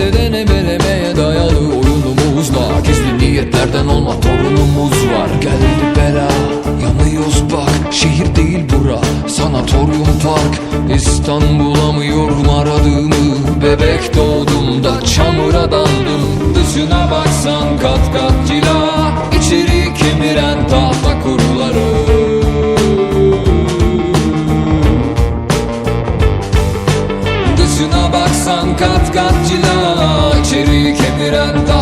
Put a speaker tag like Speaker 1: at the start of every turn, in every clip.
Speaker 1: Sedene beremeye dayalı oyunumuzda Gizli niyetlerden olma torunumuz var. Geldi bela yanıyoruz bak. Şehir değil bura sanatoryum park. İstanbul'a mı yorum aradığımı Bebek doğduğumda çamura daldım Dışına baksan kat kat cila bir anda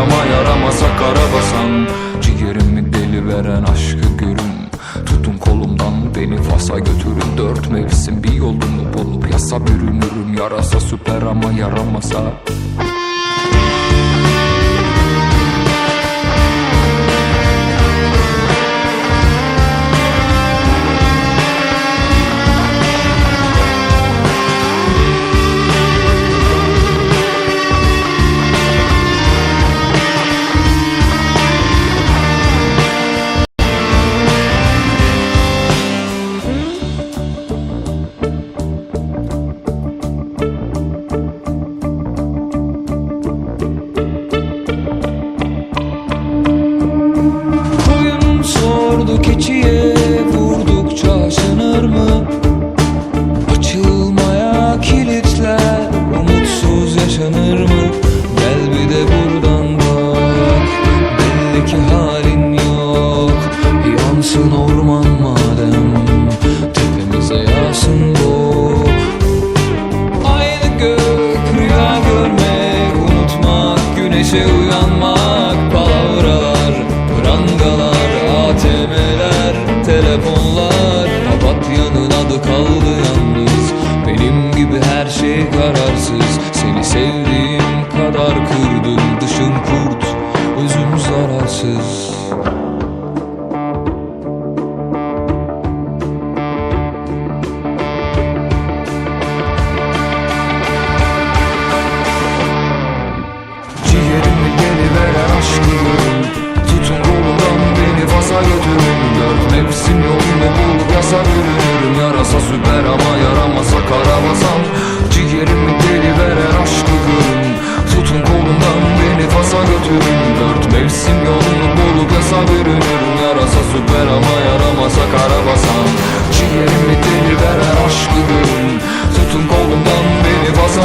Speaker 1: Yarasa süper ama yaramasa karabasan Ciğerimi deli veren aşkı görün. Tutun kolumdan beni Fas'a götürün. Dört mevsim bir yolunu bulup yasa bürünürüm. Yarasa süper ama yaramasa halin yok. Yansın orman madem tepemize yağsın bu. Aynı gök rüya görmek Unutmak güneşe uyanmak Palavralar, prangalar ATM'ler, telefonlar Papatya'nın adı kaldı yalnız. Benim gibi her şey kararsız Seni sevdiğim kadar kırdım Dışın yolunu bulup yasa bürünürüm Yarasa süper ama yaramasa karabasan Ciğerimi deli veren aşkı görün Tutun kolumdan beni Fas'a götürün. Dört mevsim yolunu bulup yasa bürünürüm. Yarasa süper ama yaramasa karabasan Ciğerimi deli veren aşkı görün Tutun kolumdan beni Fas'a